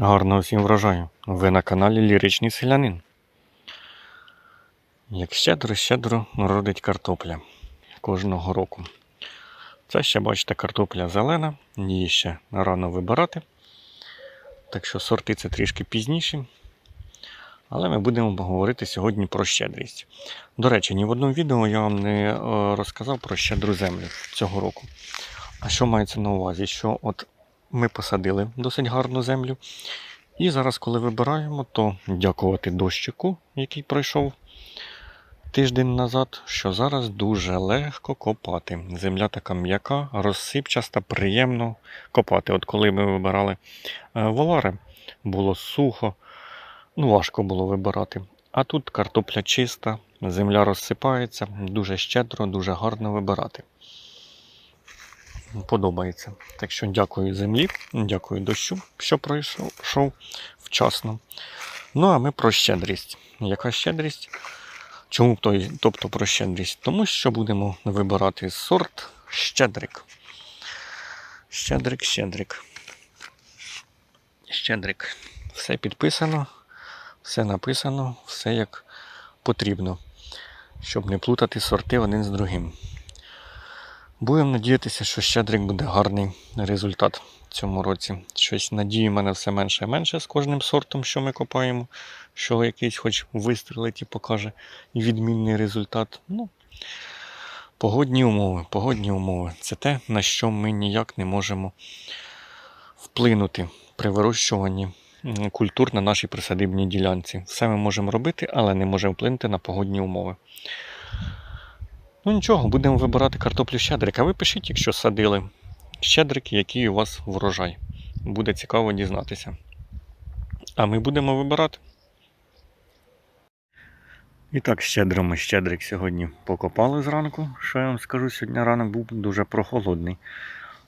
Гарного всім врожаю. Ви на каналі Ліричний Селянин. Як щедро, щедро родить картопля кожного року. Це ще, бачите, картопля зелена, її ще рано вибирати. Так що сорти це трішки пізніші. Але ми будемо говорити сьогодні про щедрість. До речі, ні в одному відео я вам не е, розказав про щедру землю цього року. А що мається на увазі? Що от ми посадили досить гарну землю. І зараз, коли вибираємо, то дякувати дощику, який пройшов тиждень назад, що зараз дуже легко копати. Земля така м'яка, розсипчаста, приємно копати. От коли ми вибирали е, волари, було сухо, ну важко було вибирати. А тут картопля чиста, земля розсипається, дуже щедро, дуже гарно вибирати. Подобається. Так що дякую землі, дякую дощу, що пройшов вчасно. Ну, а ми про щедрість. Яка щедрість? Чому той, тобто про щедрість? Тому що будемо вибирати сорт щедрик. Щедрик, щедрик. Щедрик. Все підписано, все написано, все як потрібно, щоб не плутати сорти один з другим. Будемо надіятися, що щедрик буде гарний результат в цьому році. Щось надії в мене все менше і менше з кожним сортом, що ми копаємо, що якийсь хоч вистрілить і покаже відмінний результат. Ну, погодні умови, погодні умови. Це те, на що ми ніяк не можемо вплинути при вирощуванні культур на нашій присадибній ділянці. Все ми можемо робити, але не можемо вплинути на погодні умови. Ну нічого, будемо вибирати картоплю щедрик. А ви пишіть, якщо садили щедрик, який у вас врожай. Буде цікаво дізнатися. А ми будемо вибирати. І так, щедро ми щедрик сьогодні покопали зранку. Що я вам скажу, сьогодні ранок був дуже прохолодний.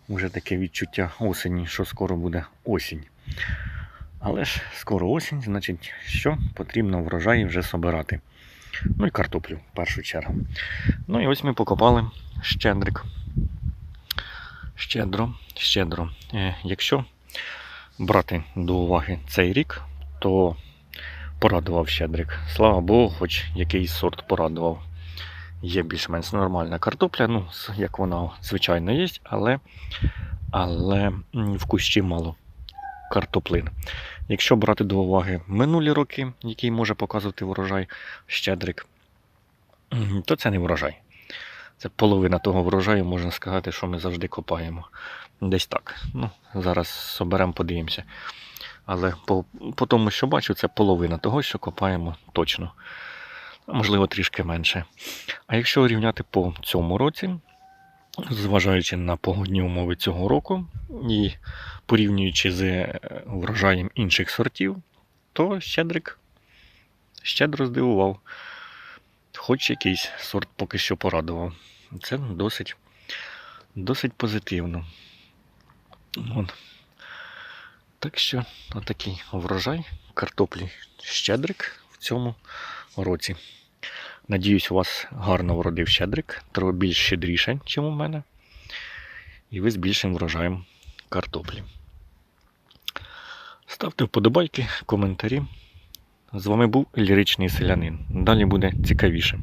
Уже таке відчуття осені, що скоро буде осінь. Але ж скоро осінь, значить, що потрібно врожаї вже собирати. Ну і картоплю в першу чергу. Ну і ось ми покопали щедрик. Щедро, щедро. Е, Якщо брати до уваги цей рік, то порадував щедрик. Слава Богу, хоч якийсь сорт порадував. Є більш-менш нормальна картопля, ну, як вона звичайно є, але, але в кущі мало картоплин. Якщо брати до уваги минулі роки, який може показувати врожай щедрик, то це не врожай. Це половина того врожаю, можна сказати, що ми завжди копаємо. Десь так. Ну, зараз соберемо, подивимося. Але по, по тому, що бачу, це половина того, що копаємо точно. Можливо, трішки менше. А якщо рівняти по цьому році, зважаючи на погодні умови цього року і порівнюючи з е, врожаєм інших сортів, то щедрик щедро здивував. Хоч якийсь сорт поки що порадував. Це досить, досить позитивно. От. Так що, отакий врожай картоплі щедрик в цьому році. Надіюсь, у вас гарно вродив щедрик, трохи більш щедріше, ніж у мене. І ви з більшим врожаєм картоплі. Ставте вподобайки, коментарі. З вами був ліричний селянин. Далі буде цікавіше.